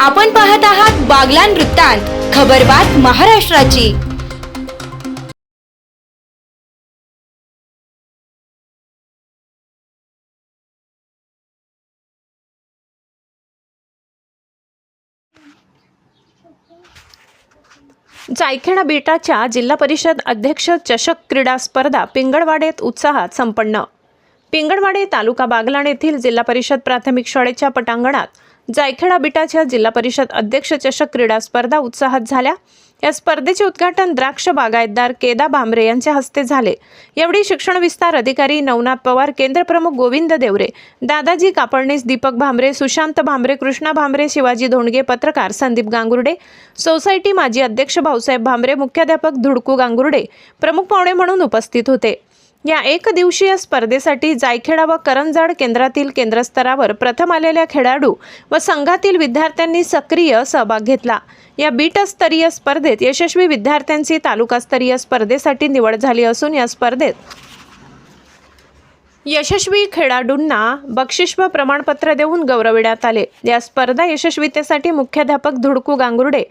आपण पाहत आहात बागलान वृत्तांत खबरबात महाराष्ट्राची. जायखेडा बेटाच्या जिल्हा परिषद अध्यक्ष चषक क्रीडा स्पर्धा पिंगळवाडेत उत्साहात संपन्न. पिंगळवाडे तालुका बागलाण येथील जिल्हा परिषद प्राथमिक शाळेच्या पटांगणात जायखेडा बिटाच्या जिल्हा परिषद अध्यक्ष चषक क्रीडा स्पर्धा उत्साहात झाल्या. या स्पर्धेचे उद्घाटन द्राक्ष बागायतदार केदा भांबरे यांच्या हस्ते झाले. यावेळी शिक्षण विस्तार अधिकारी नवनाथ पवार केंद्र प्रमुख गोविंद देवरे दादाजी कापडणीस दीपक भांबरे सुशांत भांबरे कृष्णा भांबरे शिवाजी धोंडगे पत्रकार संदीप गांगुर्डे सोसायटी माजी अध्यक्ष भाऊसाहेब भांबरे मुख्याध्यापक धुडकू गांगुर्डे प्रमुख पाहुणे म्हणून उपस्थित होते. या एक दिवसीय स्पर्धेसाठी जायखेडा व करंजाड केंद्रातील केंद्रस्तरावर प्रथम आलेल्या खेळाडू व संघातील विद्यार्थ्यांनी सक्रिय सहभाग घेतला. या बीटस्तरीय स्पर्धेत यशस्वी विद्यार्थ्यांची तालुकास्तरीय स्पर्धेसाठी निवड झाली असून या स्पर्धेत यशस्वी खेळाडूंना बक्षीस व प्रमाणपत्र देऊन गौरविण्यात आले. या स्पर्धा यशस्वीतेसाठी मुख्याध्यापक धुडकू गांगुर्डे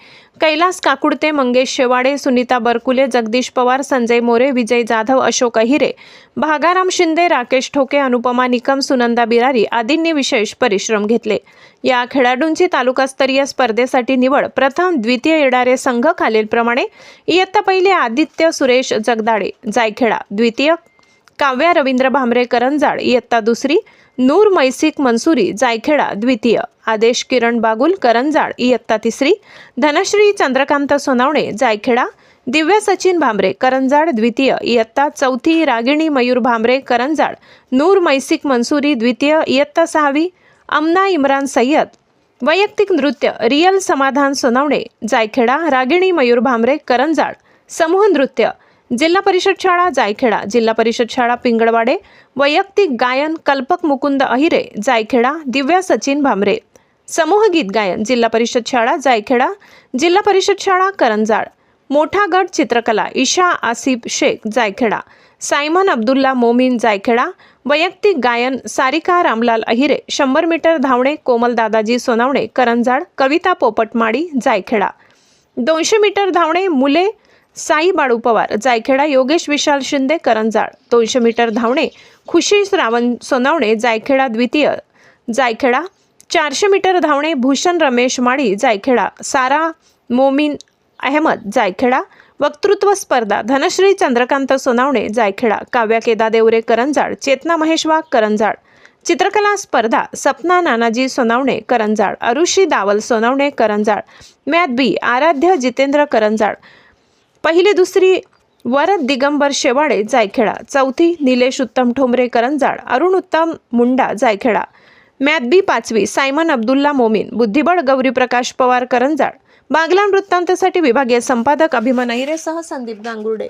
कैलास काकुडते मंगेश शेवाडे सुनीता बरकुले जगदीश पवार संजय मोरे विजय जाधव अशोक अहिरे भागाराम शिंदे राकेश ठोके अनुपमा निकम सुनंदा बिरारी आदींनी विशेष परिश्रम घेतले. या खेळाडूंची तालुकास्तरीय स्पर्धेसाठी निवड प्रथम द्वितीय येणारे संघ खालीलप्रमाणे इयत्ता पहिले आदित्य सुरेश जगदाडे जायखेडा द्वितीय काव्या रवींद्र भांबरे करंजाड इयत्ता दुसरी नूर मैसिक मनसुरी जायखेडा द्वितीय. आदेश किरण बागुल करंजाड इयत्ता तिसरी. धनश्री चंद्रकांत सोनावणे जायखेडा. दिव्या सचिन भांबरे करंजाड द्वितीय. इयत्ता चौथी रागिणी मयूर भांबरे करंजाड. नूर मैसिक मनसुरी द्वितीय. इयत्ता सहावी अमना इम्रान सय्यद. वैयक्तिक नृत्य रियल समाधान सोनावणे जायखेडा. रागिणी मयूर भांबरे करंजाड. समूह नृत्य जिल्हा परिषद शाळा जायखेडा. जिल्हा परिषद शाळा पिंगळवाडे. वैयक्तिक गायन कल्पक मुकुंद अहिरे. जायखेडा दिव्या सचिन भांबरे समूह गीत गायन जिल्हा परिषद शाळा जायखेडा. जिल्हा परिषद शाळा करंजाळ. मोठा गट चित्रकला ईशा आसिफ शेख जायखेडा. सायमन अब्दुल्ला मोमीन जायखेडा. वैयक्तिक गायन सारिका रामलाल अहिरे. शंभर मीटर धावणे कोमल दादाजी सोनावणे. करंजाड कविता पोपटमाडी जायखेडा. दोनशे मीटर धावणे मुले साई बाळू पवार जायखेडा योगेश विशाल शिंदे करंजाळ दोनशे मीटर धावणे खुशी श्रावण सोनावणे जायखेडा द्वितीय जायखेडा चारशे मीटर धावणे भूषण रमेश माळी जायखेडा सारा मोमीन अहमद जायखेडा वक्तृत्व स्पर्धा धनश्री चंद्रकांत सोनावणे जायखेडा काव्या केदा देवरे करंजाड चेतना महेश वाघ करंजाड चित्रकला स्पर्धा सपना नानाजी सोनावणे करंजाड अरुषी दावल सोनावणे करंजाड मॅथ बी आराध्य जितेंद्र करंजाड पहिली दुसरी वरद दिगंबर शेवाडे जायखेडा. चौथी निलेश उत्तम ठोंबरे करंजाड. अरुण उत्तम मुंडा जायखेडा. मॅथ बी पाचवी सायमन अब्दुल्ला मोमीन. बुद्धिबळ गौरी प्रकाश पवार करंजाड. बागलान वृत्तांतसाठी विभागीय संपादक अभिमन अहिरेसह संदीप गांगुर्डे.